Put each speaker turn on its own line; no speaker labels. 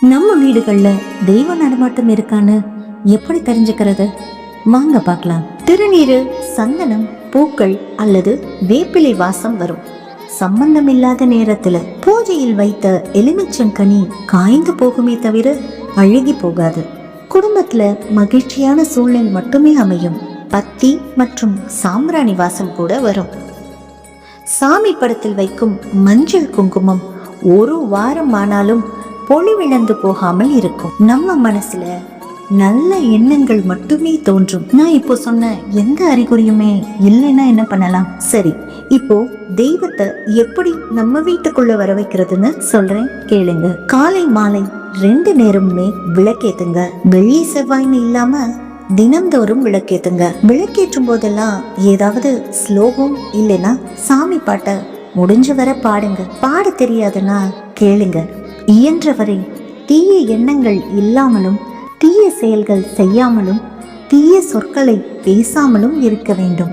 நம்ம வீடுகள்ல தெய்வ நடமாட்டம் இருக்கான்னு எப்படி தெரிஞ்சுக்கிறது? வாங்க பார்க்கலாம். திருநீரு சந்தனம் பூக்கள் அல்லது வேப்பிலை வாசம் வரும். சம்பந்தமில்லாத நேரத்துல பூஜையில் வைத்த எலுமிச்சங்கனி காய்ந்து போகுமே தவிர அழுகி போகாது. குடும்பத்துல மகிழ்ச்சியான சூழ்நிலை மட்டுமே அமையும். பத்தி மற்றும் சாம்பிராணி வாசம் கூட வரும். சாமி படத்தில் வைக்கும் மஞ்சள் குங்குமம் ஒரு வாரம் ஆனாலும் பொலிவிழந்து போகாமல் இருக்கும். நம்ம மனசுல நல்ல எண்ணங்கள் மட்டுமே தோன்றும். நான் இப்போ சொன்ன எந்த அறிகுறியுமே இல்லைன்னா என்ன பண்ணலாம்? சரி இப்போ தெய்வத்தை எப்படி நம்ம வீட்டுக்குள்ள வர வைக்கிறதுன்னு சொல்றேன். கேளுங்க. காலை மாலை ரெண்டு நேரமுமே விளக்கேத்துங்க. வெள்ளி செவ்வாய்னு இல்லாம தினம்தோறும் விளக்கேத்துங்க. விளக்கேற்றும் போதெல்லாம் ஏதாவது ஸ்லோகம் இல்லைன்னா சாமி பாட்டை முடிஞ்ச வரை பாடுங்க. பாட தெரியாதுன்னா கேளுங்க. இயன்றவரை தீய எண்ணங்கள் இல்லாமலும் தீய செயல்கள் செய்யாமலும் தீய சொற்களை பேசாமலும் இருக்க வேண்டும்.